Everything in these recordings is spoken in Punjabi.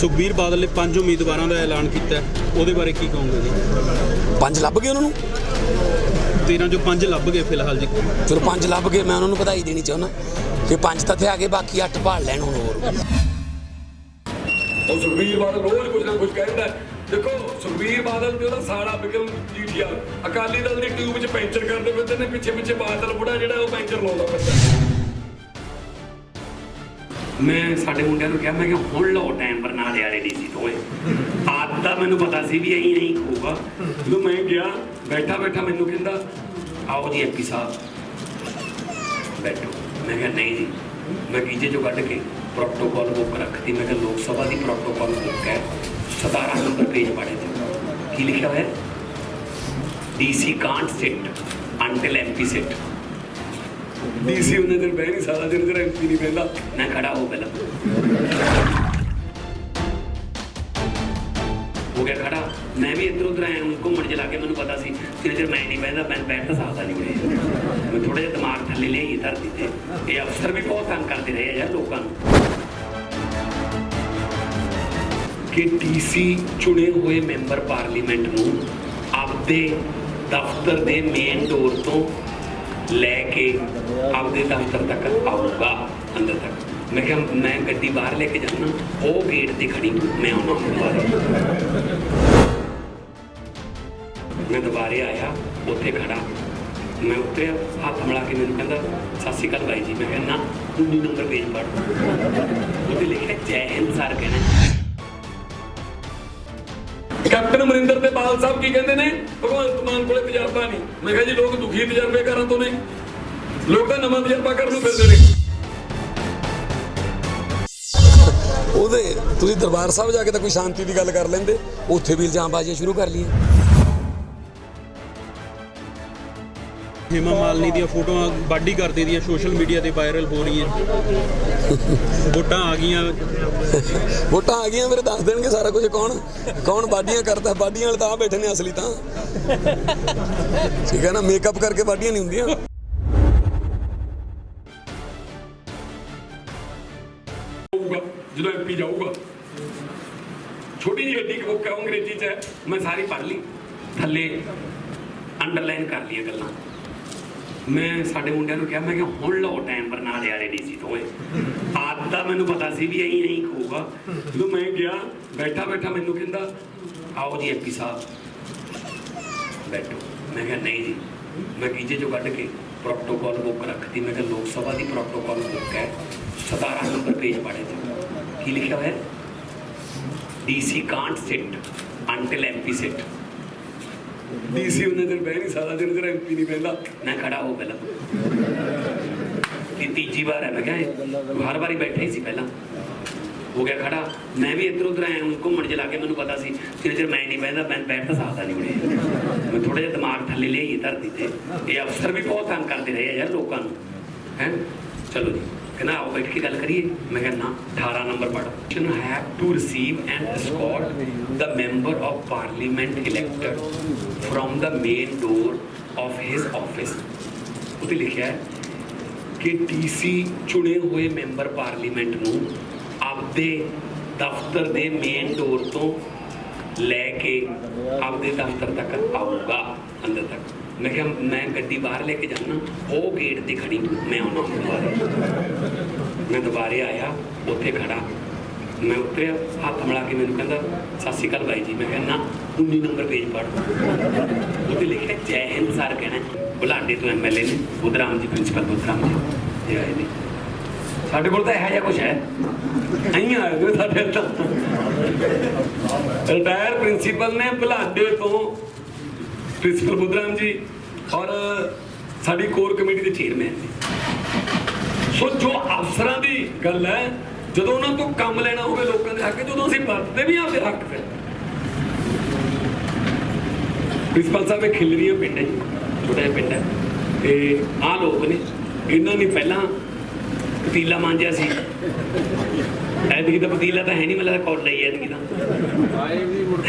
ਸੁਖਬੀਰ ਬਾਦਲ ਨੇ ਪੰਜ ਉਮੀਦਵਾਰਾਂ ਦਾ ਐਲਾਨ ਕੀਤਾ ਹੈ। ਉਹਦੇ ਬਾਰੇ ਕੀ ਕਹੋਗੇ ਜੀ? ਪੰਜ ਲੱਭ ਗਏ ਉਹਨਾਂ ਨੂੰ? 13 ਚੋਂ ਪੰਜ ਲੱਭ ਗਏ ਫਿਲਹਾਲ ਜੀ। ਚਲੋ ਪੰਜ ਲੱਭ ਗਏ ਮੈਂ ਉਹਨਾਂ ਨੂੰ ਵਧਾਈ ਦੇਣੀ ਚਾਹੁੰਦਾ। ਕਿ ਪੰਜ ਤਾਂ ਇੱਥੇ ਆ ਗਏ ਬਾਕੀ ਅੱਠ ਭਾਲ ਲੈਣ ਹੁਣ ਹੋਰ। ਉਹ ਸੁਖਬੀਰ ਬਾਦਲ ਰੋਜ਼ ਕੁਝ ਨਾ ਕੁਝ ਕਹਿੰਦਾ ਹੈ। ਦੇਖੋ ਸੁਖਬੀਰ ਬਾਦਲ ਤੇ ਉਹਦਾ ਸਾਲਾ ਬਿਕਰਮ ਜੀਠੀਆ ਅਕਾਲੀ ਦਲ ਦੀ ਟਿਊਬ 'ਚ ਪੈਂਚਰ ਕਰਦੇ ਫਿਰਦੇ ਨੇ ਪਿੱਛੇ ਪਿੱਛੇ ਬਾਦਲ ਬੁੜਾ ਜਿਹੜਾ ਉਹ ਪੈਂਚਰ ਲਾਉਂਦਾ ਫਿਰਦਾ। ਮੈਂ ਸਾਡੇ ਮੁੰਡਿਆਂ ਨੂੰ ਕਿਹਾ, ਮੈਂ ਕਿ ਹੁਣ ਲਓ ਟਾਈਮ ਬਰਨਾਲੇ ਵਾਲੇ ਡੀਸੀ ਤੋਂ ਇਹ ਆਦ ਦਾ ਮੈਨੂੰ ਪਤਾ ਸੀ ਵੀ ਇਹੀ ਨਹੀਂ ਹੋਊਗਾ। ਜਦੋਂ ਮੈਂ ਗਿਆ, ਬੈਠਾ ਬੈਠਾ ਮੈਨੂੰ ਕਹਿੰਦਾ, ਆਓ ਜੀ ਐਮਪੀ ਸਾਹਿਬ, ਬੈਠੋ। ਮੈਂ ਕਿਹਾ, ਨਹੀਂ ਜੀ। ਮੈਂ ਕੀਜੇ ਚੋਂ ਕੱਢ ਕੇ ਪ੍ਰੋਟੋਕਾਲ ਬੁੱਕ ਰੱਖਤੀ। ਮੈਂ ਕਿਹਾ, ਲੋਕ ਸਭਾ ਦੀ ਪ੍ਰੋਟੋਕਾਲ ਬੁੱਕ ਹੈ 17 ਨੰਬਰ ਪੇਜ ਪੜ੍ਹੇ ਤੇ ਕੀ ਲਿਖਿਆ ਹੋਇਆ? DC can't sit until MP sit DC ਉਹਨੇ ਦਿਨ ਬਹਿ ਨਹੀਂ ਸਾਰਾ ਦਿਨ ਤੇਰਾ ਐਮਪੀ ਨਹੀਂ ਬਹਿੰਦਾ ਮੈਂ ਖੜਾ ਹੋ ਪਹਿਲਾਂ। ਹੋ ਗਿਆ ਖੜਾ। ਮੈਂ ਵੀ ਇੱਧਰ ਉੱਧਰ ਆਇਆ ਹੁਣ ਘੁੰਮਣ ਚ ਲੱਗੇ ਮੈਨੂੰ ਪਤਾ ਸੀ। ਕਿ ਜੇ ਮੈਂ ਨਹੀਂ ਬਹਿੰਦਾ, ਮੈਂ ਬੈਠ ਤਾਂ ਸਕਦਾ ਨਹੀਂ ਉਰੇ। ਮੈਂ ਥੋੜਾ ਜਿਹਾ ਦਿਮਾਗ ਥੱਲੇ ਲਿਆਈ, ਧਰਤੀ ਤੇ। ਇਹ ਅਫਸਰ ਵੀ ਬਹੁਤ ਤੰਗ ਕਰਦੇ ਰਹੇ ਆ ਯਾਰ ਲੋਕਾਂ ਨੂੰ। ਕਿ ਡੀਸੀ ਚੁਣੇ ਹੋਏ ਮੈਂਬਰ ਪਾਰਲੀਮੈਂਟ ਨੂੰ ਆਪਦੇ ਦਫ਼ਤਰ ਦੇ ਮੇਨ ਡੋਰ ਤੋਂ ਲੈ ਕੇ ਆਪਦੇ ਦਫ਼ਤਰ ਤੱਕ ਆਊਗਾ, ਅੰਦਰ ਤੱਕ। ਮੈਂ ਕਿਹਾ, ਮੈਂ ਗੱਡੀ ਬਾਹਰ ਲੈ ਕੇ ਜਾਣਾ ਉਹ ਗੇਟ ਤੇ ਖੜੀ, ਮੈਂ ਉਹਨਾਂ ਨੂੰ ਦੁਬਾਰੇ ਮੈਂ ਦੁਬਾਰੇ ਆਇਆ, ਉੱਥੇ ਖੜਾ। ਮੈਂ ਉੱਤੇ ਹੱਥ ਮਿਲਾ ਕੇ ਮੈਨੂੰ ਕਹਿੰਦਾ, ਸਤਿ ਸ਼੍ਰੀ ਅਕਾਲ ਬਾਈ ਜੀ। ਮੈਂ ਕਹਿੰਦਾ ਨਾ 19 ਨੰਬਰ ਪੇਜ ਪੜ੍ਹ। ਉਹਦੇ ਲਿਖਿਆ, ਜੈ ਹਿੰਦ, ਸਰ, ਕਹਿੰਦੇ। ਕੈਪਟਨ ਅਮਰਿੰਦਰ ਤੇ ਬਾਲ ਸਾਹਿਬ ਕੀ ਕਹਿੰਦੇ ਨੇ? ਭਗਵੰਤ ਮਾਨ ਕੋਲੇ ਤਜਰਬਾ ਨਹੀਂ। ਮੈਂ ਕਿਹਾ ਜੀ, ਲੋਕ ਦੁਖੀ ਤਜਰਬੇ ਕਰਨ ਤੋਂ ਨੇ। ਲੋਕ ਤਾਂ ਨਵਾਂ ਤਜਰਬਾ ਕਰਨ ਨੂੰ ਫਿਰਦੇ ਨੇ। ਉਹਦੇ ਤੁਸੀਂ ਦਰਬਾਰ ਸਾਹਿਬ ਜਾ ਕੇ ਤਾਂ ਕੋਈ ਸ਼ਾਂਤੀ ਦੀ ਗੱਲ ਕਰ ਲੈਂਦੇ। ਉੱਥੇ ਵੀ ਇਲਜ਼ਾਮਬਾਜ਼ੀਆਂ ਸ਼ੁਰੂ ਕਰ ਲਈਆਂ। ਹੇਮਾ ਮਾਲਨੀ ਦੀਆਂ ਫੋਟੋਆਂ ਬਾਡੀ ਕਰਦੇ ਦੀਆਂ ਸੋਸ਼ਲ ਮੀਡੀਆ ਤੇ ਵਾਇਰਲ ਹੋ ਰਹੀਆਂ। ਵੋਟਾਂ ਆ ਗਈਆਂ। ਵੋਟਾਂ ਆ ਗਈਆਂ ਮੇਰੇ ਦੱਸ ਦੇਣਗੇ ਸਾਰਾ ਕੁਝ ਕੌਣ ਕੌਣ ਬਾਡੀਆਂ ਕਰਦਾ ਬਾਡੀਆਂ ਵਾਲੇ ਤਾਂ ਆ ਬੈਠੇ ਨੇ ਅਸਲੀ ਤਾਂ। ਠੀਕ ਹੈ ਨਾ ਮੇਕਅਪ ਕਰਕੇ ਬਾਡੀਆਂ ਨਹੀਂ ਹੁੰਦੀਆਂ। ਹੋਊਗਾ ਜਦੋਂ ਐਮਪੀ ਜਾਊਗਾ। ਛੋਟੀ ਜਿਹੀ ਗੱਡੀ ਹੈ ਉਹ ਅੰਗਰੇਜ਼ੀ ਚ ਮੈਂ ਸਾਰੀ ਪੜ੍ਹ ਲਈ। ਥੱਲੇ ਅੰਡਰਲਾਈਨ ਕਰ ਲਈਆਂ ਗੱਲਾਂ। ਮੈਂ ਸਾਡੇ ਮੁੰਡਿਆਂ ਨੂੰ ਕਿਹਾ, ਮੈਂ ਕਿ ਹੁਣ ਲਓ ਟਾਈਮ ਬਰਨਾਲੇ ਵਾਲੇ ਡੀਸੀ ਤੋਂ ਇਹ ਆਦ ਮੈਨੂੰ ਪਤਾ ਸੀ ਵੀ ਐਂ ਨਹੀਂ ਹੋਊਗਾ ਜਦੋਂ ਮੈਂ ਗਿਆ, ਬੈਠਾ ਬੈਠਾ ਮੈਨੂੰ ਕਹਿੰਦਾ, ਆਓ ਜੀ ਐਮਪੀ ਸਾਹਿਬ, ਬੈਠੋ। ਮੈਂ ਕਿਹਾ, ਨਹੀਂ ਜੀ। ਮੈਂ ਕੀਜੇ ਚੋਂ ਕੱਢ ਕੇ ਪ੍ਰੋਟੋਕਾਲ ਬੁੱਕ ਰੱਖਤੀ। ਮੈਂ ਕਿਹਾ, ਲੋਕ ਸਭਾ ਦੀ ਪ੍ਰੋਟੋਕਾਲ ਬੁੱਕ ਹੈ। 17 ਨੰਬਰ ਪੇਜ ਪੜ੍ਹੇ ਤੇ ਕੀ ਲਿਖਿਆ ਹੋਇਆ? DC can't sit until MP sit DC ਉਹਨੇ ਦਿਨ ਬਹਿ ਨਹੀਂ ਸਾਰਾ ਦਿਨ ਤੇਰਾ ਐਮਪੀ ਨਹੀਂ ਬਹਿੰਦਾ। ਮੈਂ ਖੜਾ ਹੋ ਪਹਿਲਾਂ। ਇਹ ਤੀਜੀ ਵਾਰ ਹੈ, ਮੈਂ ਕਿਹਾ ਹਰ ਵਾਰੀ ਬੈਠਾ ਹੀ ਸੀ ਪਹਿਲਾਂ। ਹੋ ਗਿਆ ਖੜਾ। ਮੈਂ ਵੀ ਇੱਧਰ ਉੱਧਰ ਆਇਆ, ਹੁਣ ਘੁੰਮਣ ਚ ਲੱਗੇ ਮੈਨੂੰ ਪਤਾ ਸੀ ਕਿ ਜੇ ਮੈਂ ਨਹੀਂ ਬਹਿੰਦਾ, ਮੈਂ ਬੈਠ ਤਾਂ ਸਕਦਾ ਨਹੀਂ ਉਰੇ। ਮੈਂ ਥੋੜਾ ਜਿਹਾ ਦਿਮਾਗ ਥੱਲੇ ਲਿਆਈ ਧਰਤੀ ਤੇ। ਇਹ ਅਫਸਰ ਵੀ ਬਹੁਤ ਤੰਗ ਕਰਦੇ ਰਹੇ ਆ ਯਾਰ ਲੋਕਾਂ ਨੂੰ। ਹੈ? ਚਲੋ ਜੀ। ਕਹਿੰਦਾ, ਆਓ ਬੈਠ ਕੇ ਗੱਲ ਕਰੀਏ। ਮੈਂ ਕਿਹਾ, ਨਾ 18 ਨੰਬਰ ਪੜ੍ਹ। You have to receive and escort the member of parliament elected from the main door of his office. ਉੱਤੇ ਲਿਖਿਆ ਹੈ ਕਿ ਡੀਸੀ ਚੁਣੇ ਹੋਏ ਮੈਂਬਰ ਪਾਰਲੀਮੈਂਟ ਨੂੰ ਆਪਦੇ ਦਫ਼ਤਰ ਦੇ ਮੇਨ ਡੋਰ ਤੋਂ ਲੈ ਕੇ ਆਪਦੇ ਦਫ਼ਤਰ ਤੱਕ ਆਊਗਾ, ਅੰਦਰ ਤੱਕ। ਮੈਂ ਕਿਹਾ, ਮੈਂ ਗੱਡੀ ਬਾਹਰ ਲੈ ਕੇ ਜਾਣਾ, ਉਹ ਗੇਟ ਤੇ ਖੜੀ, ਮੈਂ ਉਹਨਾਂ ਨੂੰ ਦੁਬਾਰੇ ਮੈਂ ਦੁਬਾਰੇ ਆਇਆ, ਉੱਥੇ ਖੜਾ। ਮੈਂ ਉੱਤੇ ਹੱਥ ਮਿਲਾ ਕੇ ਮੈਨੂੰ ਕਹਿੰਦਾ, ਸਤਿ ਸ਼੍ਰੀ ਅਕਾਲ ਬਾਈ ਜੀ। ਮੈਂ ਕਹਿੰਦਾ 19 ਨੰਬਰ ਪੇਜ ਪੜ੍ਹ। ਉਹਦੇ ਲਿਖਿਆ, ਜੈ ਹਿੰਦ ਸਰ ਕਹਿਣਾ ਬੁਲਾਡੇ ਤੋਂ ਐਮਐਲਏ ਨੇ ਬੁੱਧਰਾਮ ਜੀ ਪ੍ਰਿੰਸੀਪਲ ਬੁੱਧਰਾਮ ਜੀ ਇਹ ਆਏ ਨੇ। ਸਾਡੇ ਕੋਲ ਤਾਂ ਇਹੋ ਜਿਹਾ ਕੁਝ ਹੈ। ਨਹੀਂ ਆਏ ਨੇ ਸਾਡੇ ਤਾਂ। ਰਿਟਾਇਰ ਪ੍ਰਿੰਸੀਪਲ ਨੇ ਬੁਲਾਡੇ ਤੋਂ ਪ੍ਰਿੰਸੀਪਲ ਬੁੱਧਰਾਮ ਜੀ ਔਰ ਸਾਡੀ ਕੋਰ ਕਮੇਟੀ ਦੇ ਚੇਅਰਮੈਨ ਨੇ ਸੋ ਜੋ ਅਫਸਰਾਂ ਦੀ ਗੱਲ ਹੈ ਜਦੋਂ ਉਹਨਾਂ ਤੋਂ ਕੰਮ ਲੈਣਾ ਹੋਵੇ ਲੋਕਾਂ ਦੇ ਹੱਕ 'ਚ, ਜਦੋਂ ਅਸੀਂ ਵਰਤਦੇ ਵੀ ਆਪਦੇ ਹੱਕ ਫਿਰ। ਪ੍ਰਿੰਸੀਪਲ ਸਾਹਿਬ ਇਹ ਖਿਲਰੀਆਂ ਪਿੰਡ ਹੈ ਛੋਟਾ ਜਿਹਾ ਪਿੰਡ ਹੈ। ਤੇ ਆਹ ਲੋਕ ਨੇ ਇਹਨਾਂ ਨੇ ਪਹਿਲਾਂ ਪਤੀਲਾ ਮਾਂਜਿਆ ਸੀ। ਐਤਕੀ ਤਾਂ ਪਤੀਲਾ ਤਾਂ ਹੈ ਨਹੀਂ ਮਤਲਬ ਕੋਲ ਲਈ ਐਤਕੀ ਤਾਂ। ਆਏ ਵੀ ਮੁੜ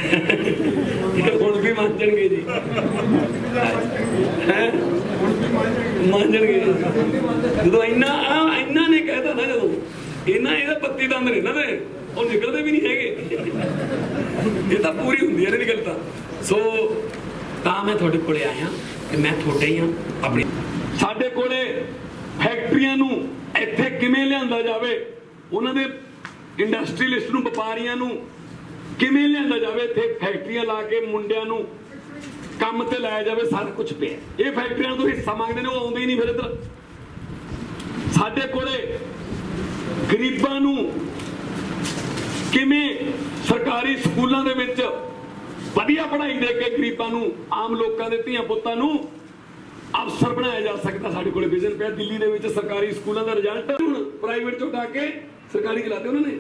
ਹੁਣ ਵੀ ਮਾਂਜਣਗੇ ਜੀ। ਹੈ? ਮਾਂਜਣਗੇ ਜਦੋਂ ਇੰਨਾ ਆ ਇੰਨਾ ਨੇ ਕਹਿਤਾ ਨਾ ਜਦੋਂ ਇਹਨਾਂ ਇਹਦਾ ਪੱਤੀ ਦੰਦ ਨੇ ਨਾ ਦੇ ਉਹ ਨਿਕਲਦੇ ਵੀ ਨਹੀਂ ਹੈਗੇ। ਇਹ ਤਾਂ ਪੂਰੀ ਹੁੰਦੀ ਹੈ ਨਾ ਤਾਂ ਸੋ, ਤਾਂ ਮੈਂ ਤੁਹਾਡੇ ਕੋਲੇ ਆਇਆ ਕਿ ਮੈਂ ਤੁਹਾਡੇ ਹੀ ਹਾਂ, ਆਪਣੀ ਸਾਡੇ ਕੋਲੇ ਫੈਕਟਰੀਆਂ ਨੂੰ ਇੱਥੇ ਕਿਵੇਂ ਲਿਆਂਦਾ ਜਾਵੇ, ਉਹਨਾਂ ਦੇ ਇੰਡਸਟਰੀਲਿਸਟ ਨੂੰ, ਵਪਾਰੀਆਂ ਨੂੰ ਕਿਵੇਂ ਲਿਆਂਦਾ ਜਾਵੇ? ਇੱਥੇ ਫੈਕਟਰੀਆਂ ਲਾ ਕੇ ਮੁੰਡਿਆਂ ਨੂੰ ਕੰਮ ਤੇ ਲਾਇਆ ਜਾਵੇ, ਸਾਰਾ ਕੁਝ ਪਿਆ। ਇਹ ਫੈਕਟਰੀਆਂ ਤੋਂ ਹਿੱਸਾ ਮੰਗਦੇ ਨੇ, ਉਹ ਆਉਂਦੇ ਹੀ ਨਹੀਂ ਫਿਰ ਇੱਧਰ। ਸਾਡੇ ਕੋਲੇ ਗਰੀਬਾਂ ਨੂੰ ਕਿਵੇਂ ਸਰਕਾਰੀ ਸਕੂਲਾਂ ਦੇ ਵਿੱਚ ਵਧੀਆ ਪੜ੍ਹਾਈ ਦੇ ਕੇ ਗਰੀਬਾਂ ਨੂੰ, ਆਮ ਲੋਕਾਂ ਦੇ ਧੀਆਂ ਪੁੱਤਾਂ ਨੂੰ ਅਫਸਰ ਬਣਾਇਆ ਜਾ ਸਕਦਾ ਸਾਡੇ ਕੋਲੇ ਵਿਜ਼ਨ ਪਿਆ। ਦਿੱਲੀ ਦੇ ਵਿੱਚ ਸਰਕਾਰੀ ਸਕੂਲਾਂ ਦਾ ਰਿਜ਼ਲਟ ਹੁਣ ਪ੍ਰਾਈਵੇਟ ਚੋਂ ਉਠਾ ਕੇ ਸਰਕਾਰੀ ਚਲਾਤੇ ਉਹਨਾਂ ਨੇ।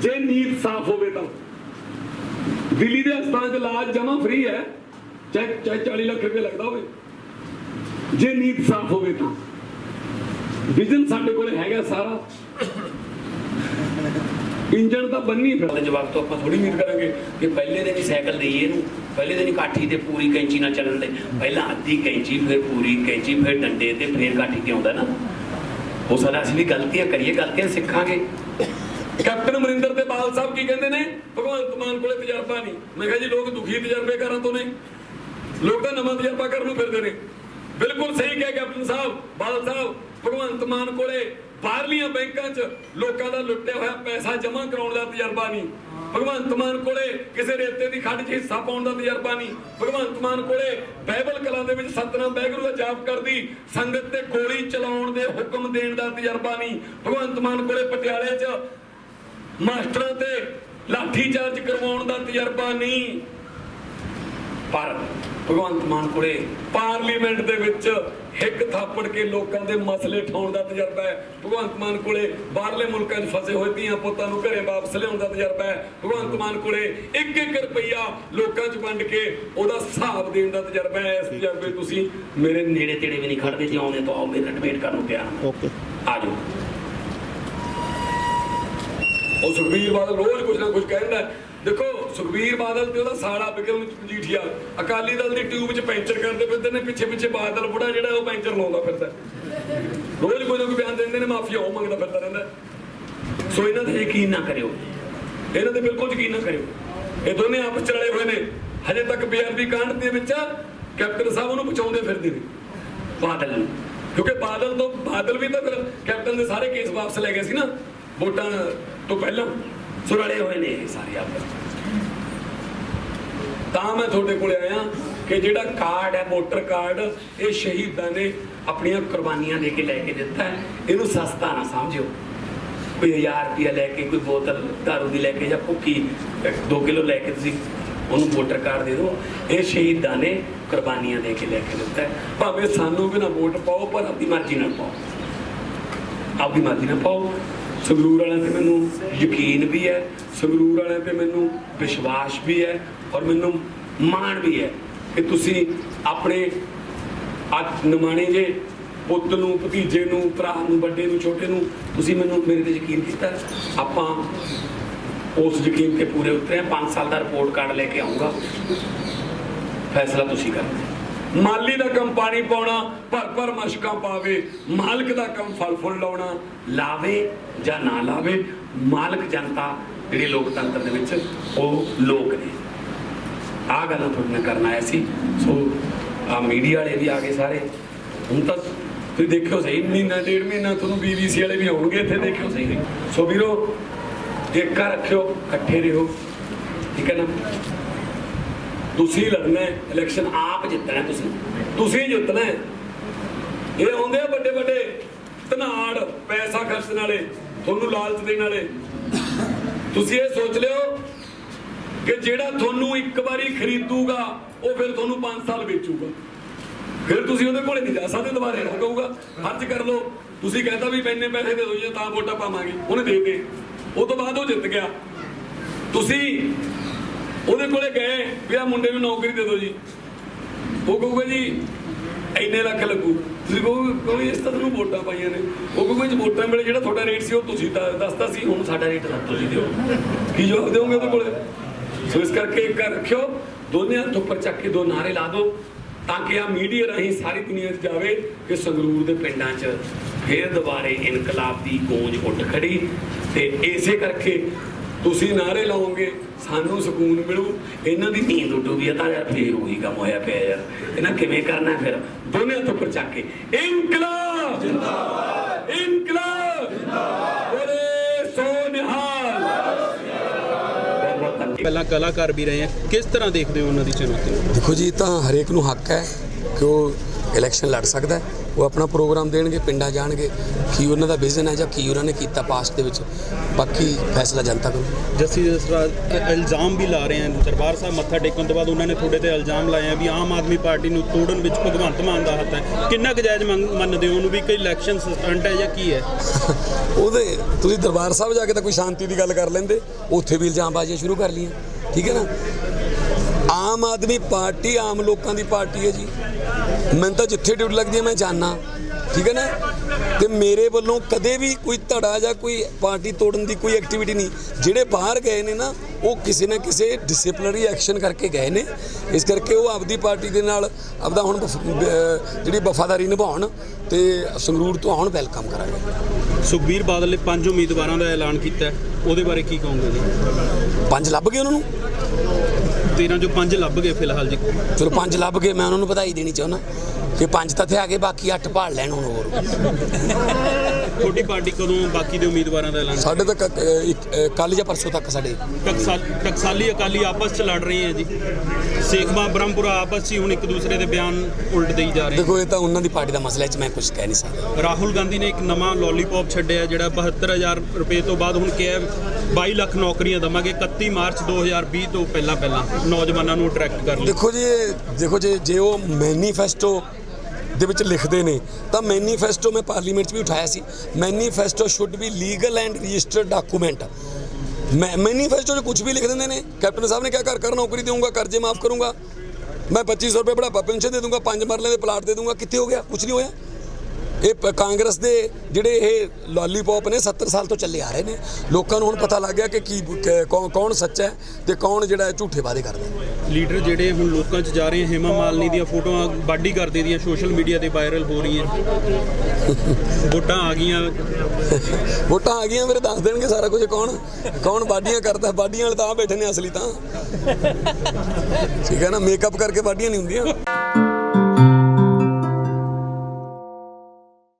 ਜੇ ਨੀਤ ਸਾਫ਼ ਹੋਵੇ ਤਾਂ। ਦਿੱਲੀ ਦੇ ਹਸਪਤਾਲ 'ਚ ਇਲਾਜ ਜਮਾ ਫ੍ਰੀ ਹੈ। ਚਾਹੇ ਚਾਹੇ 40 ਲੱਖ ਰੁਪਏ ਲੱਗਦਾ ਹੋਵੇ। ਜੇ ਨੀਤ ਸਾਫ਼ ਹੋਵੇ ਤਾਂ। ਵਿਜ਼ਨ ਸਾਡੇ ਕੋਲੇ ਹੈਗਾ ਸਾਰਾ। ਇੰਜਣ ਤਾਂ ਬੰਨੀ ਫਿਰ। ਜਵਾਬ ਤੋਂ ਆਪਾਂ ਥੋੜੀ ਉਮੀਦ ਕਰਾਂਗੇ ਕਿ ਪਹਿਲੇ ਦਿਨ ਹੀ ਸਾਈਕਲ ਦੇਈਏ ਇਹਨੂੰ। ਪਹਿਲੇ ਦਿਨ ਹੀ ਕਾਠੀ ਤੇ ਪੂਰੀ ਕੈਂਚੀ ਨਾਲ ਚੱਲਣ ਦੇ। ਪਹਿਲਾਂ ਅੱਧੀ ਕੈਂਚੀ, ਫਿਰ ਪੂਰੀ ਕੈਂਚੀ, ਫਿਰ ਡੰਡੇ ਤੇ ਫਿਰ ਕਾਠੀ ਤੇ ਆਉਂਦਾ ਨਾ। ਹੋ ਸਕਦਾ ਅਸੀਂ ਵੀ ਗਲਤੀਆਂ ਕਰੀਏ ਗਲਤੀਆਂ ਸਿੱਖਾਂਗੇ। ਕੈਪਟਨ ਅਮਰਿੰਦਰ ਤੇ ਬਾਲ ਸਾਹਿਬ ਕੀ ਕਹਿੰਦੇ ਨੇ? ਭਗਵੰਤ ਮਾਨ ਕੋਲੇ ਤਜਰਬਾ ਨਹੀਂ। ਮੈਂ ਕਿਹਾ ਜੀ, ਲੋਕ ਦੁਖੀ ਤਜਰਬੇ ਤੋਂ ਨੇ। ਲੋਕ ਤਾਂ ਨਵਾਂ ਤਜਰਬਾ ਕਰਨ ਨੂੰ ਫਿਰਦੇ ਨੇ। ਬਿਲਕੁਲ ਸਹੀ ਕਿਹਾ ਕੈਪਟਨ ਸਾਹਿਬ, ਬਾਲ ਸਾਹਿਬ, ਭਗਵੰਤ ਮਾਨ ਕੋਲੇ ਬਾਹਰਲੀਆਂ ਬੈਂਕਾਂ 'ਚ ਲੋਕਾਂ ਦਾ ਲੁੱਟਿਆ ਹੋਇਆ ਪੈਸਾ ਜਮ੍ਹਾਂ ਕਰਾਉਣ ਦਾ ਤਜਰਬਾ ਨਹੀਂ। ਭਗਵੰਤ ਮਾਨ ਕੋਲੇ ਕਿਸੇ ਰੇਤੇ ਦੀ ਖੱਡ 'ਚ ਹਿੱਸਾ ਪਾਉਣ ਦਾ ਤਜਰਬਾ ਨਹੀਂ। ਭਗਵੰਤ ਮਾਨ ਕੋਲੇ ਬਾਈਬਲ ਕਲਾਂ ਦੇ ਵਿੱਚ ਸਤਨਾਮ ਵਾਹਿਗੁਰੂ ਦਾ ਜਾਪ ਕਰਦੀ ਸੰਗਤ ਤੇ ਗੋਲੀ ਚਲਾਉਣ ਦੇ ਹੁਕਮ ਦੇਣ ਦਾ ਤਜਰਬਾ ਨਹੀਂ। ਭਗਵੰਤ ਮਾਨ ਕੋਲੇ ਪਟਿਆਲੇ 'ਚ ਮਾਸਟਰਾਂ ਤੇ ਲਾਠੀ ਚਾਰਜ ਕਰਵਾਉਣ ਦਾ ਤਜਰਬਾ ਨਹੀਂ। ਪਰ ਭਗਵੰਤ ਮਾਨ ਕੋਲੇ ਪਾਰਲੀਮੈਂਟ ਦੇ ਵਿੱਚ ਹਿੱਕ ਥਾਪੜ ਕੇ ਲੋਕਾਂ ਦੇ ਮਸਲੇ ਠਾਉਣ ਦਾ ਤਜਰਬਾ ਹੈ। ਭਗਵੰਤ ਮਾਨ ਕੋਲੇ ਬਾਹਰਲੇ ਮੁਲਕਾਂ 'ਚ ਫਸੇ ਹੋਏ ਧੀਆਂ ਪੁੱਤਾਂ ਨੂੰ ਘਰੇ ਵਾਪਸ ਲਿਆਉਣ ਦਾ ਤਜਰਬਾ ਹੈ। ਭਗਵੰਤ ਮਾਨ ਕੋਲੇ ਇੱਕ ਇੱਕ ਰੁਪਈਆ ਲੋਕਾਂ 'ਚ ਵੰਡ ਕੇ ਉਹਦਾ ਹਿਸਾਬ ਦੇਣ ਦਾ ਤਜਰਬਾ ਹੈ। ਇਸ ਤਜਰਬੇ ਤੁਸੀਂ ਮੇਰੇ ਨੇੜੇ ਤੇੜੇ ਵੀ ਨਹੀਂ ਖੜਦੇ ਜੇ ਆਉਂਦੇ ਤਾਂ ਆਓ ਮੇਰੇ ਡਿਬੇਟ ਕਰਨ ਨੂੰ ਤਿਆਰ ਓਕੇ ਆ ਜਾਓ। ਉਹ ਸੁਖਬੀਰ ਬਾਦਲ ਰੋਜ਼ ਕੁਝ ਨਾ ਕੁਝ ਕਹਿੰਦਾ ਹੈ। ਦੇਖੋ, ਸੁਖਬੀਰ ਬਾਦਲ ਤੇ ਉਹਦਾ ਸਾਲਾ ਬਿਕਰਮ ਜੀਠੀਆ, ਅਕਾਲੀ ਦਲ ਦੀ ਟਿਊਬ 'ਚ ਪੈਂਚਰ ਕਰਦੇ ਫਿਰਦੇ ਨੇ ਪਿੱਛੇ ਪਿੱਛੇ ਬਾਦਲ ਬੁੜਾ ਜਿਹੜਾ, ਉਹ ਪੈਂਚਰ ਲਾਉਂਦਾ ਫਿਰਦਾ। ਰੋਜ਼ ਕੋਈ ਨਾ ਕੋਈ ਬਿਆਨ ਦਿੰਦੇ ਨੇ, ਮਾਫੀਆ ਉਹ ਮੰਗਦਾ ਫਿਰਦਾ ਰਹਿੰਦਾ। ਸੋ ਇਹਨਾਂ ਤੇ ਯਕੀਨ ਨਾ ਕਰਿਓ। ਇਹਨਾਂ ਤੇ ਬਿਲਕੁਲ ਯਕੀਨ ਨਾ ਕਰਿਓ। ਇਹ ਦੋਨੇ ਆਪਸ ਚ ਰਲੇ ਹੋਏ ਨੇ। ਹਜੇ ਤੱਕ ਬੇਅਦਬੀ ਕਾਂਡ ਦੇ ਵਿੱਚ ਕੈਪਟਨ ਸਾਹਿਬ ਉਹਨੂੰ ਬਚਾਉਂਦੇ ਫਿਰਦੇ ਨੇ। ਬਾਦਲ ਨੂੰ। ਕਿਉਂਕਿ ਬਾਦਲ ਤੋਂ ਬਾਦਲ ਵੀ ਤਾਂ ਫਿਰ ਕੈਪਟਨ ਦੇ ਸਾਰੇ ਕੇਸ ਵਾਪਸ ਲੈ ਗਏ ਸੀ ਨਾ। ਵੋਟਾਂ ਤੋਂ ਪਹਿਲਾਂ ਸੋ ਹੋਏ ਨੇ ਇਹ ਸਾਰੇ ਆਪਸ ਤਾਂ ਮੈਂ ਤੁਹਾਡੇ ਕੋਲੇ ਆਇਆ ਕਿ ਜਿਹੜਾ ਕਾਰਡ ਹੈ, ਵੋਟਰ ਕਾਰਡ, ਇਹ ਸ਼ਹੀਦਾਂ ਨੇ ਆਪਣੀਆਂ ਕੁਰਬਾਨੀਆਂ ਦੇ ਕੇ ਲੈ ਕੇ ਦਿੱਤਾ ਇਹਨੂੰ ਸਸਤਾ ਨਾ ਸਮਝਿਓ। ਕੋਈ 1000 ਰੁਪਇਆ ਲੈ ਕੇ, ਕੋਈ ਬੋਤਲ ਦਾਰੂ ਦੀ ਲੈ ਕੇ ਜਾਂ ਭੁੱਕੀ 2 ਕਿਲੋ ਲੈ ਕੇ ਤੁਸੀਂ ਉਹਨੂੰ ਵੋਟਰ ਕਾਰਡ ਦੇ ਦਿਓ। ਇਹ ਸ਼ਹੀਦਾਂ ਨੇ ਕੁਰਬਾਨੀਆਂ ਦੇ ਕੇ ਲੈ ਕੇ ਦਿੱਤਾ ਭਾਵੇਂ ਸਾਨੂੰ ਵੀ ਨਾ ਵੋਟ ਪਾਓ, ਪਰ ਆਪਣੀ ਮਰਜ਼ੀ ਨਾਲ ਪਾਓ। ਆਪਦੀ ਮਰਜ਼ੀ ਨਾਲ ਪਾਓ। ਸੰਗਰੂਰ ਵਾਲਿਆਂ ਤੇ ਮੈਨੂੰ ਯਕੀਨ ਵੀ ਹੈ, ਸੰਗਰੂਰ ਵਾਲਿਆਂ ਤੇ ਮੈਨੂੰ ਵਿਸ਼ਵਾਸ ਵੀ ਹੈ ਔਰ ਮੈਨੂੰ ਮਾਣ ਵੀ ਹੈ ਕਿ ਤੁਸੀਂ ਆਪਣੇ ਅੱਜ ਨਿਮਾਣੇ ਜੇ ਪੁੱਤ ਨੂੰ, ਭਤੀਜੇ ਨੂੰ, ਭਰਾ ਨੂੰ, ਵੱਡੇ ਨੂੰ, ਛੋਟੇ ਨੂੰ ਤੁਸੀਂ ਮੈਨੂੰ, ਮੇਰੇ ਤੇ ਯਕੀਨ ਕੀਤਾ? ਆਪਾਂ ਉਸ ਯਕੀਨ ਤੇ ਪੂਰੇ ਉਤਰੇ 5 ਸਾਲ ਦਾ ਰਿਪੋਰਟ ਕਾਰਡ ਲੈ ਕੇ ਆਉਂਗਾ ਫੈਸਲਾ ਤੁਸੀਂ ਕਰਨਾ ਮਾਲੀ ਦਾ ਕੰਮ ਪਾਣੀ ਪਾਉਣਾ, ਭਰ ਭਰ ਮਸ਼ਕਾਂ ਪਾਵੇ, ਮਾਲਕ ਦਾ ਕੰਮ ਫਲ ਫੁੱਲ ਲਾਉਣਾ, ਲਾਵੇ ਜਾਂ ਨਾ ਲਾਵੇ, ਮਾਲਕ ਜਨਤਾ ਜਿਹੜੀ ਲੋਕਤੰਤਰ ਦੇ ਵਿੱਚ ਉਹ ਲੋਕ ਨੇ। ਆ ਗੱਲਾਂ ਤੁਹਾਡੇ ਨਾਲ ਕਰਨ ਆਇਆ ਸੀ। ਸੋ ਆ ਮੀਡੀਆ ਵਾਲੇ ਵੀ ਆ ਗਏ ਸਾਰੇ। ਹੁਣ ਤਾਂ ਤੁਸੀਂ ਦੇਖਿਓ ਸਹੀ, ਮਹੀਨਾ, ਡੇਢ ਮਹੀਨਾ ਤੁਹਾਨੂੰ ਬੀਬੀਸੀ ਵਾਲੇ ਵੀ ਆਉਣਗੇ ਇੱਥੇ ਦੇਖਿਓ ਸਹੀ। ਸੋ ਵੀਰੋ ਏਕਾ ਰੱਖਿਓ, ਇਕੱਠੇ ਰਹੋ। ਠੀਕ ਹੈ ਨਾ? ਤੁਸੀਂ ਲੜਨਾ ਇਲੈਕਸ਼ਨ ਆਪ ਜਿੱਤਣਾ ਤੁਸੀਂ। ਤੁਸੀਂ ਜਿੱਤਣਾ ਇਹ ਆਉਂਦੇ ਆ ਵੱਡੇ ਵੱਡੇ, ਧਨਾੜ, ਪੈਸਾ ਖਰਚਣ ਵਾਲੇ, ਤੁਹਾਨੂੰ ਲਾਲਚ ਦੇਣ ਵਾਲੇ, ਤੁਸੀਂ ਇਹ ਸੋਚ ਲਿਓ ਕਿ ਜਿਹੜਾ ਤੁਹਾਨੂੰ ਇੱਕ ਵਾਰੀ ਖਰੀਦੂਗਾ, ਉਹ ਫਿਰ ਤੁਹਾਨੂੰ 5 ਸਾਲ ਵੇਚੂਗਾ। ਫਿਰ ਤੁਸੀਂ ਉਹਦੇ ਕੋਲੇ ਨਹੀਂ ਜਾ ਸਕਦੇ, ਦੁਬਾਰੇ ਉਹ ਕਹੂਗਾ ਖਰਚ ਕਰ ਲਓ। ਤੁਸੀਂ ਕਹਿੰਦਾ ਵੀ ਮੈਨੇ ਪੈਸੇ ਦੇ ਦੋ ਜੀ, ਤਾਂ ਵੋਟਾਂ ਪਾਵਾਂਗੇ। ਉਹਨੇ ਦੇ ਦੇ ਉਹ ਤੋਂ ਬਾਅਦ ਉਹ ਜਿੱਤ ਗਿਆ। ਤੁਸੀਂ ਉਹਦੇ ਕੋਲੇ ਗਏ ਵੀ ਆ ਮੁੰਡੇ ਨੂੰ ਨੌਕਰੀ ਦੇ ਦਿਓ ਜੀ। ਉਹ ਕਹੂਗਾ ਜੀ, ਇੰਨੇ ਲੱਖ ਲੱਗੂ। ਤੁਸੀਂ ਕਹੋਗੇ ਕੋਈ ਇਸ ਤਰ੍ਹਾਂ ਤੁਹਾਨੂੰ ਵੋਟਾਂ ਪਾਈਆਂ ਨੇ। ਉਹ ਕਹੂਗਾ ਜੀ, ਵੋਟਾਂ ਵੇਲੇ ਜਿਹੜਾ ਤੁਹਾਡਾ ਰੇਟ ਸੀ ਉਹ ਤੁਸੀਂ ਦੱਸਤਾ ਸੀ, ਹੁਣ ਸਾਡਾ ਰੇਟ ਦੱਸ ਤੁਸੀਂ ਦਿਓ। ਕੀ ਜਵਾਬ ਦਿਓਗੇ ਉਹਦੇ ਕੋਲੇ? ਸੋ ਇਸ ਕਰਕੇ ਇੱਕ ਰੱਖਿਓ ਦੋਨੇ ਹੱਥ ਉੱਪਰ ਚੱਕ ਕੇ ਦੋ ਨਾਰੇ ਲਾ ਦਿਓ, ਤਾਂ ਕਿ ਆ ਮੀਡੀਆ ਰਾਹੀਂ ਸਾਰੀ ਦੁਨੀਆ 'ਚ ਜਾਵੇ ਕਿ ਸੰਗਰੂਰ ਦੇ ਪਿੰਡਾਂ 'ਚ ਫੇਰ ਦੁਬਾਰੇ ਇਨਕਲਾਬ ਦੀ ਗੂੰਜ ਉੱਠ ਖੜੀ। ਤੇ ਇਸੇ ਕਰਕੇ ਤੁਸੀਂ ਨਾਰੇ ਲਾਓਗੇ ਸਾਨੂੰ ਸਕੂਨ ਮਿਲੂ। ਇਹਨਾਂ ਦੀ ਨੀਂਦ ਉੱਡੂਗੀ ਤਾਂ ਯਾਰ ਫੇਰ ਉਹੀ ਕੰਮ ਹੋਇਆ ਪਿਆ ਯਾਰ। ਇਹਨਾਂ ਕਿਵੇਂ ਕਰਨਾ ਫਿਰ? ਦੋਨੇ ਹੱਥ ਉੱਪਰ ਚੱਕ ਕੇ। ਇਨਕਲਾਬ! ਜਿੰਦਾਬਾਦ! ਇਨਕਲਾਬ! ਜਿੰਦਾਬਾਦ! ਬੋਲੇ ਸੋ ਨਿਹਾਲ ਬਹੁਤ ਬਹੁਤ ਧੰਨਵਾਦ ਪਹਿਲਾਂ ਕਲਾਕਾਰ ਵੀ ਰਹੇ ਆ ਕਿਸ ਤਰ੍ਹਾਂ ਦੇਖਦੇ ਹੋ ਉਹਨਾਂ ਦੀ ਚੁਣੌਤੀ? ਨੂੰ ਦੇਖੋ ਜੀ ਤਾਂ ਹਰੇਕ ਨੂੰ ਹੱਕ ਹੈ ਕਿ ਉਹ ਇਲੈਕਸ਼ਨ ਲੜ ਸਕਦਾ ਹੈ। ਉਹ ਆਪਣਾ ਪ੍ਰੋਗਰਾਮ ਦੇਣਗੇ ਪਿੰਡਾਂ ਜਾਣਗੇ ਕੀ ਉਹਨਾਂ ਦਾ ਵਿਜ਼ਨ ਹੈ ਜਾਂ ਕੀ ਉਹਨਾਂ ਨੇ ਕੀਤਾ ਪਾਸਟ ਦੇ ਵਿੱਚ। ਬਾਕੀ ਫੈਸਲਾ ਜਨਤਾ ਕਰੂ ਜੱਸੀ ਜਸਰਾਜ ਇ- ਇਲਜ਼ਾਮ ਵੀ ਲਾ ਰਹੇ ਆ ਦਰਬਾਰ ਸਾਹਿਬ ਮੱਥਾ ਟੇਕਣ ਤੋਂ ਬਾਅਦ ਉਹਨਾਂ ਨੇ ਤੁਹਾਡੇ ਤੇ ਇਲਜ਼ਾਮ ਲਾਏ ਆ ਵੀ ਆਮ ਆਦਮੀ ਪਾਰਟੀ ਨੂੰ ਤੋੜਨ ਵਿੱਚ ਭਗਵੰਤ ਮਾਨ ਦਾ ਹੱਥ ਹੈ। ਕਿੰਨਾ ਕੁ ਜਾਇਜ਼ ਮੰਨ- ਮੰਨਦੇ ਹੋ ਉਹਨੂੰ ਵੀ ਕੋਈ ਇਲੈਕਸ਼ਨ ਸਟੰਟ ਹੈ ਜਾਂ ਕੀ ਹੈ? ਉਹਦੇ ਤੁਸੀਂ ਦਰਬਾਰ ਸਾਹਿਬ ਜਾ ਕੇ ਤਾਂ ਕੋਈ ਸ਼ਾਂਤੀ ਦੀ ਗੱਲ ਕਰ ਲੈਂਦੇ ਉੱਥੇ ਵੀ ਇਲਜ਼ਾਮਬਾਜ਼ੀਆਂ ਸ਼ੁਰੂ ਕਰ ਲਈਆਂ। ਠੀਕ ਹੈ ਨਾ? ਆਮ ਆਦਮੀ ਪਾਰਟੀ ਆਮ ਲੋਕਾਂ ਦੀ ਪਾਰਟੀ ਹੈ ਜੀ। ਮੈਨੂੰ ਤਾਂ ਜਿੱਥੇ ਡਿਊਟੀ ਲੱਗਦੀ ਹੈ ਮੈਂ ਜਾਣਾ ਠੀਕ ਹੈ ਨਾ? ਤੇ ਮੇਰੇ ਵੱਲੋਂ ਕਦੇ ਵੀ ਕੋਈ ਧੜਾ ਜਾਂ ਕੋਈ ਪਾਰਟੀ ਤੋੜਨ ਦੀ ਕੋਈ ਐਕਟੀਵਿਟੀ ਨਹੀਂ। ਜਿਹੜੇ ਬਾਹਰ ਗਏ ਨੇ ਨਾ ਉਹ ਕਿਸੇ ਨਾ ਕਿਸੇ ਡਿਸਪਲਿਨਰੀ ਐਕਸ਼ਨ ਕਰਕੇ ਗਏ ਨੇ। ਇਸ ਕਰਕੇ ਉਹ ਆਪਦੀ ਪਾਰਟੀ ਦੇ ਨਾਲ ਆਪਦਾ ਹੁਣ ਜਿਹੜੀ ਵਫਾਦਾਰੀ ਨਿਭਾਉਣ ਤੇ ਸੰਗਰੂਰ ਤੋਂ ਆਉਣ ਵੈਲਕਮ ਕਰਾਂਗੇ। ਸੁਖਬੀਰ ਬਾਦਲ ਨੇ ਪੰਜ ਉਮੀਦਵਾਰਾਂ ਦਾ ਐਲਾਨ ਕੀਤਾ। ਉਹਦੇ ਬਾਰੇ ਕੀ ਕਹੋਗੇ ਜੀ? ਪੰਜ ਲੱਭ ਗਏ ਉਹਨਾਂ ਨੂੰ? 13 ਚੋਂ ਪੰਜ ਲੱਭ ਗਏ ਫਿਲਹਾਲ ਜੀ। ਚਲੋ ਪੰਜ ਲੱਭ ਗਏ, ਮੈਂ ਉਹਨਾਂ ਨੂੰ ਵਧਾਈ ਦੇਣੀ ਚਾਹੁੰਦਾ। ਕਿ ਪੰਜ ਤਾਂ ਇੱਥੇ ਆ ਗਏ, ਬਾਕੀ ਅੱਠ ਭਾਲ ਲੈਣ ਹੁਣ ਹੋਰ। ਤੁਹਾਡੀ ਪਾਰਟੀ ਕਦੋਂ ਬਾਕੀ ਦੇ ਉਮੀਦਵਾਰਾਂ ਦਾ ਐਲਾਨ ਸਾਡੇ ਤੱਕ ਕੱਲ ਜਾਂ ਪਰਸੋਂ ਤੱਕ ਸਾਡੇ। ਟਕਸਾ- ਟਕਸਾਲੀ ਅਕਾਲੀ ਆਪਸ ਚ ਲੜ ਰਹੇ ਆ ਜੀ। ਸੇਖਵਾ ਬ੍ਰਹਮਪੁਰਾ ਆਪਸ ਚ ਹੁਣ ਇੱਕ ਦੂਸਰੇ ਦੇ ਬਿਆਨ ਉਲਟ ਦੇਈ ਜਾ ਰਹੇ। ਦੇਖੋ ਇਹ ਤਾਂ ਉਹਨਾਂ ਦੀ ਪਾਰਟੀ ਦਾ ਮਸਲਾ ਹੈ ਚ ਮੈਂ ਕੁਝ ਕਹਿ ਨਹੀਂ ਸਕਦਾ। ਰਾਹੁਲ ਗਾਂਧੀ ਨੇ ਇੱਕ ਨਵਾਂ ਲੋਲੀਪੌਪ ਛੱਡਿਆ ਜਿਹੜਾ 72000 ਰੁਪਏ ਤੋਂ ਬਾਅਦ ਹੁਣ ਕਿਹਾ 22 ਲੱਖ ਨੌਕਰੀਆਂ ਦਵਾਂਗੇ 31 ਮਾਰਚ 2020 ਤੋਂ ਪਹਿਲਾਂ ਪਹਿਲਾਂ ਨੌਜਵਾਨਾਂ ਨੂੰ ਅਟਰੈਕਟ ਕਰ ਲਈ। ਦੇਖੋ ਜੀ ਦੇਖੋ ਜੇ ਜੇ ਉਹ ਮੈਨੀਫੈਸਟੋ ਦੇ ਵਿੱਚ ਲਿਖਦੇ ਨੇ, ਤਾਂ ਮੈਨੀਫੈਸਟੋ ਮੈਂ ਪਾਰਲੀਮੈਂਟ 'ਚ ਵੀ ਉਠਾਇਆ ਸੀ। Manifesto should be legal and registered document ਮੈਂ ਮੈਨੀਫੈਸਟੋ 'ਚ ਕੁਝ ਵੀ ਲਿਖ ਦਿੰਦੇ ਨੇ। ਕੈਪਟਨ ਸਾਹਿਬ ਨੇ ਕਿਹਾ ਘਰ ਘਰ ਨੌਕਰੀ ਦੇਵਾਂਗਾ ਕਰਜ਼ੇ ਮਾਫ ਕਰੂੰਗਾ। ਮੈਂ 2500 ਰੁਪਏ ਬੜਾਪਾ ਪੈਨਸ਼ਨ ਦੇ ਦੂੰਗਾ ਪੰਜ ਮਰਲੇ ਦੇ ਪਲਾਟ ਦੇ ਦੂੰਗਾ ਕਿੱਥੇ ਹੋ ਗਿਆ? ਕੁਝ ਨਹੀਂ ਹੋਇਆ। ਇਹ ਕਾਂਗਰਸ ਦੇ ਜਿਹੜੇ ਇਹ ਲਾਲੀਪੌਪ ਨੇ 70 ਸਾਲ ਤੋਂ ਚੱਲੇ ਆ ਰਹੇ ਨੇ। ਲੋਕਾਂ ਨੂੰ ਹੁਣ ਪਤਾ ਲੱਗ ਗਿਆ ਕਿ ਕੀ ਕੌਣ ਕੌਣ ਸੱਚਾ ਹੈ ਤੇ ਕੌਣ ਜਿਹੜਾ ਝੂਠੇ ਵਾਅਦੇ ਕਰਦਾ ਲੀਡਰ ਜਿਹੜੇ ਹੁਣ ਲੋਕਾਂ 'ਚ ਜਾ ਰਹੇ ਹੇਮਾ ਮਾਲਨੀ ਦੀਆਂ ਫੋਟੋਆਂ ਬਾਡੀ ਕਰਦੇ ਦੀਆਂ ਸੋਸ਼ਲ ਮੀਡੀਆ ਤੇ ਵਾਇਰਲ ਹੋ ਰਹੀਆਂ। ਵੋਟਾਂ ਆ ਗਈਆਂ। ਵੋਟਾਂ ਆ ਗਈਆਂ ਫਿਰ ਦੱਸ ਦੇਣਗੇ ਸਾਰਾ ਕੁਝ। ਕੌਣ ਕੌਣ ਬਾਡੀਆਂ ਕਰਦਾ? ਬਾਡੀਆਂ ਵਾਲੇ ਤਾਂ ਬੈਠੇ ਨੇ ਅਸਲੀ ਤਾਂ। ਠੀਕ ਹੈ ਨਾ ਮੇਕਅਪ ਕਰਕੇ ਬਾਡੀਆਂ ਨਹੀਂ ਹੁੰਦੀਆਂ।